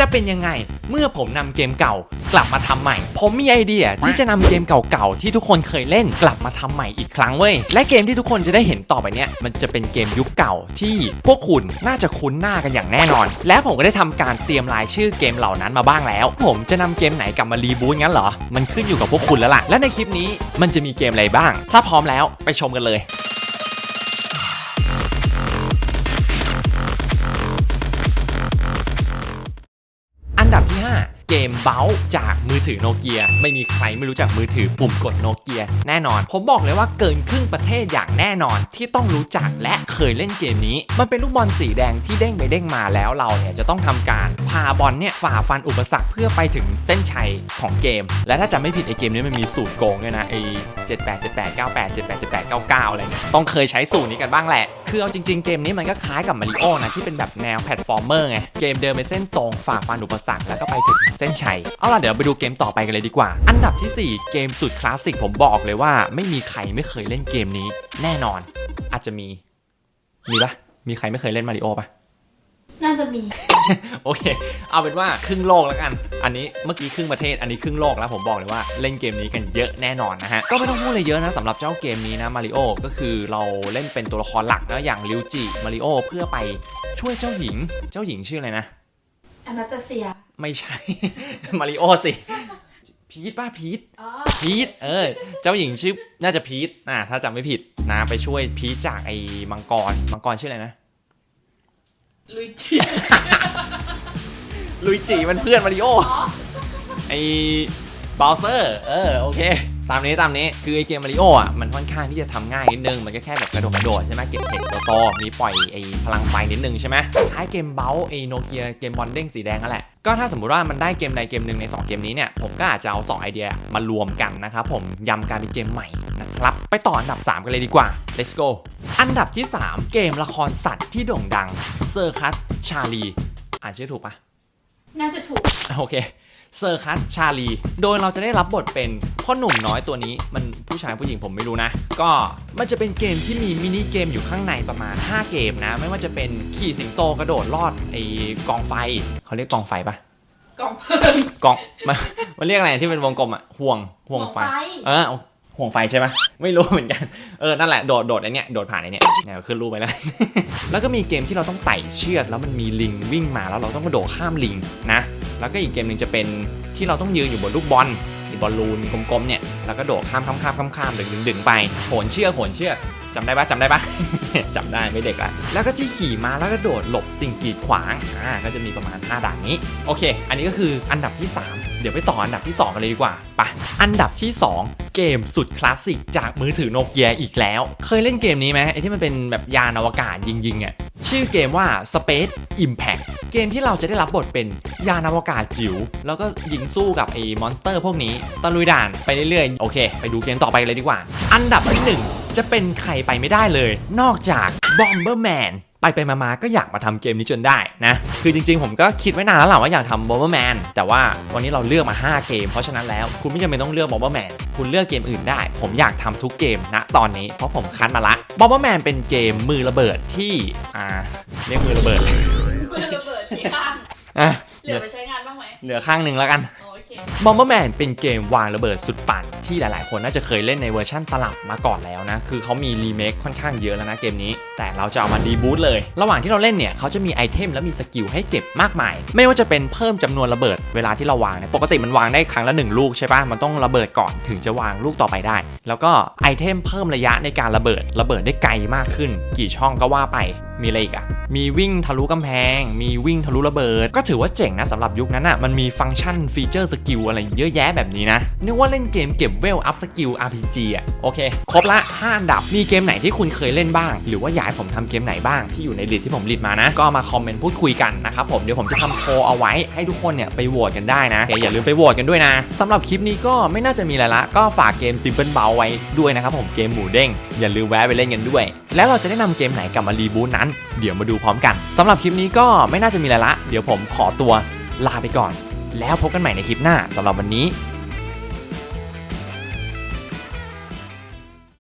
จะเป็นยังไงเมื่อผมนำเกมเก่ากลับมาทำใหม่ ผมมีไอเดียที่จะนำเกมเก่าๆที่ทุกคนเคยเล่นกลับมาทำใหม่อีกครั้งเว้ยและเกมที่ทุกคนจะได้เห็นต่อไปเนี้ยมันจะเป็นเกมยุคเก่าที่พวกคุณน่าจะคุ้นหน้ากันอย่างแน่นอน และผมก็ได้ทำการเตรียมรายชื่อเกมเหล่านั้นมาบ้างแล้ว ผมจะนำเกมไหนกลับมารีบูตงั้นเหรอมันขึ้นอยู่กับพวกคุณแล้วล่ะและในคลิปนี้มันจะมีเกมอะไรบ้าง ถ้าพร้อมแล้วไปชมกันเลย เกมเบลจากมือถือโนเกียไม่มีใครไม่รู้จักมือถือปุ่มกดโนเกียแน่นอน ผมบอกเลยว่าเกินครึ่งประเทศอย่างแน่นอนที่ต้องรู้จักและเคยเล่นเกมนี้ มันเป็นลูกบอลสีแดงที่เด้งไปเด้งมาแล้วเราเนี่ยจะต้องทำการพาบอลเนี่ยฝ่าฟันอุปสรรคเพื่อไปถึงเส้นชัยของเกม และถ้าจำไม่ผิดไอเกมนี้มันมีสูตรโกงด้วยนะไอ7 8 7 8 9 8 7 8 7 8 9 9อะไรเนี่ยต้องเคยใช้สูตรนี้กันบ้างแหละคือเอาจริงๆเกมนี้มันก็คล้ายกับมาริโอนะที่เป็นแบบแนวแพลตฟอร์มเมอร์ไงเกมเดินไปเส้นตรงฝ่าฟันอุปสรรคแล้วก็ไปถึงเส้นชัย เอาล่ะเดี๋ยวไปดูเกมต่อไปกันเลยดีกว่า อันดับทีสี่ 4 เกมสุดคลาสสิกผมบอกเลยว่า ไม่มีใครไม่เคยเล่นเกมนี้ แน่นอน อาจจะมี มีปะมีใครไม่เคยเล่นมาริโอปะน่าจะมี โอเค เอาเป็นว่าครึ่งโลกแล้วกัน อันนี้เมื่อกี้ครึ่งประเทศ อันนี้ครึ่งโลกแล้วผมบอกเลยว่าเล่นเกมนี้กันเยอะแน่นอนนะฮะ ก็ไม่ต้องพูดอะไรเยอะนะสำหรับเจ้าเกมนี้นะมาริโอก็คือเราเล่นเป็นตัวละครหลักนะอย่างริวจิมาริโอเพื่อไปช่วยเจ้าหญิง เจ้าหญิงชื่ออะไรนะอนาตาเซีย ไม่ใช่ มาริโอสิพีทป้าพีทอ๋อพีทเออ เจ้าหญิงชื่อน่าจะพีทอ่าถ้าจำไม่ผิดนะไปช่วยพีทจากไอ้มังกรมังกรชื่ออะไรนะลุยจีลุยจิมันเพื่อนมาริโออ๋อไอ้ บาวเซอร์เออโอเค ตามนี้ตามนี้คือไอเกมมาริโออะมันค่อนข้างที่จะทำง่ายนิดนึง มันก็แค่แบบกระโดดกระโดดใช่ไหมเก็บเห็ดโตๆมีปล่อยไอพลังไฟนิดนึงใช่ไหมคล้ายเกมเบลไอโนเกียเกมบอลเด้งสีแดงนั่นแหละก็ถ้าสมมติว่ามันได้เกมใดเกมหนึ่งใน 2 เกมนี้เนี่ยผมก็อาจจะเอา 2 ไอเดียมารวมกันนะครับผมยำกลารเป็นเกมใหม่นะครับไปต่ออันดับ 3 กันเลยดีกว่า let's go อันดับที่ 3 เกมละครสัตว์ที่โด่งดังเซอร์คัสชาลีอ่านชื่อถูกปะน่าจะถูกโอเค เซอร์คัสชาลี โดยเราจะได้รับบทเป็นพ่อหนุ่มน้อยตัวนี้ มันผู้ชายผู้หญิงผมไม่รู้นะ ก็มันจะเป็นเกมที่มีมินิเกมอยู่ข้างในประมาณ 5 เกมนะ ไม่ว่าจะเป็นขี่สิงโตกระโดดลอดไอ้กองไฟเขาเรียกกองไฟปะกล่องเพิ่มกองมันมันเรียกอะไรที่เป็นวงกลมอะห่วงห่วงไฟเออห่วงไฟใช่ไหมไม่รู้เหมือนกันเออนั่นแหละโดดโดดไอเนี้ยโดดผ่านไอเนี้ยเนี่ยขึ้นรูปไปแล้ว แล้วก็มีเกมที่เราต้องไต่เชือกแล้วมันมีลิงวิ่งมาแล้วเราต้องกระโดดข้ามลิงนะ แล้วก็อีกเกมหนึ่งจะเป็นที่เราต้องยืนอยู่บนลูกบอลบอลลูนกลมๆเนี่ย แล้วก็โดดข้ามข้ามข้ามข้ามข้ามดึงดึงดึงไป โหนเชือกโหนเชือกจำได้ปะจำได้ปะจำได้ไม่เด็กละแล้วก็ที่ขี่มาแล้วก็โดดหลบสิ่งกีดขวางอ่าก็จะมีประมาณ 5ด่านนี้ โอเค อันนี้ก็คืออันดับที่ 3 เดี๋ยวไปต่ออันดับที่ 2 กันเลยดีกว่าไปะอันดับที่ 2 เกมสุดคลาสสิกจากมือถือโนเกียอีกแล้ว เคยเล่นเกมนี้ไหมไอที่มันเป็นแบบยานอวกาศยิงๆอะชื่อเกมว่า Space Impact เกมที่เราจะได้รับบทเป็นยานอวกาศจิ๋วแล้วก็ยิงสู้กับไอ้มอนสเตอร์พวกนี้ตะลุยด่านไปเรื่อยๆ โอเค ไปดูเกมต่อไปเลยดีกว่า อันดับที่หนึ่งจะเป็นใครไปไม่ได้เลย นอกจาก Bomberman ไปไปๆมาๆก็อยากมาทำเกมนี้จนได้นะ คือจริงๆ ผมก็คิดไว้นานแล้วแหละว่าอยากทำ Bomberman แต่ว่าวันนี้เราเลือกมา 5 เกม เพราะฉะนั้นแล้วคุณไม่จำเป็นต้องเลือก Bomberman คุณเลือกเกมอื่นได้ ผมอยากทำทุกเกมณตอนนี้ เพราะผมคัดมาละ Bomberman เป็นเกมมือระเบิดที่อ่าเรียกมือระเบิดเลยเพื่อระเบิดที่ข้างอะเหลือไปใช้งานบ้างไหมเหลือข้างหนึ่งแล้วกันโอเค Bomberman เป็นเกมวางระเบิดสุดปั่น ที่หลาย ๆ คนน่าจะเคยเล่นในเวอร์ชั่นตลับมาก่อนแล้วนะ คือเขามีรีเมคค่อนข้างเยอะแล้วนะเกมนี้ แต่เราจะเอามาดีบูตเลย ระหว่างที่เราเล่นเนี่ยเขาจะมีไอเทมและมีสกิลให้เก็บมากมาย ไม่ว่าจะเป็นเพิ่มจำนวนระเบิดเวลาที่เราวางเนี่ยปกติมันวางได้ครั้งละหนึ่งลูกใช่ปะมันต้องระเบิดก่อนถึงจะวางลูกต่อไปได้ แล้วก็ไอเทมเพิ่มระยะในการระเบิด ระเบิดได้ไกลมากขึ้น กี่ช่องก็ว่าไปมีอะไรอีกอะ มีวิ่งทะลุกำแพง มีวิ่งทะลุระเบิด ก็ถือว่าเจ๋งนะสำหรับยุคนั้นอะมันมีฟังก์ชันฟีเจอร์สกิลอะไรเยอะแยะแบบนี้นะนึกว่าเล่นเกมเก็บเวลอัพสกิล RPG อะโอเค ครบละ5อันดับมีเกมไหนที่คุณเคยเล่นบ้าง หรือว่าอยากให้ผมทำเกมไหนบ้างที่อยู่ในลิสต์ที่ผมลิสมานะ ก็มาคอมเมนต์พูดคุยกันนะครับผมเดี๋ยวผมจะทำโพลเอาไว้ให้ทุกคนเนี่ยไปโหวตกันได้นะโอเคอย่าลืมไปโหวตกันด้วยนะสำหรับคลิปนี้ก็ไม่น่าจะมีอะไรละก็ฝากเกม Simple b o w ไว้ด้วยนะครับผมเกมหมูเด้งอย่าลืมแวะไปเล่นกันด้วยแล้วเราจะได้นำเกมไหนกลับมารีบูตนั้น เดี๋ยวมาดูพร้อมกันสำหรับคลิปนี้ก็ไม่น่าจะมีอะไรละ เดี๋ยวผมขอตัวลาไปก่อน แล้วพบกันใหม่ในคลิปหน้าสำหรับวันนี้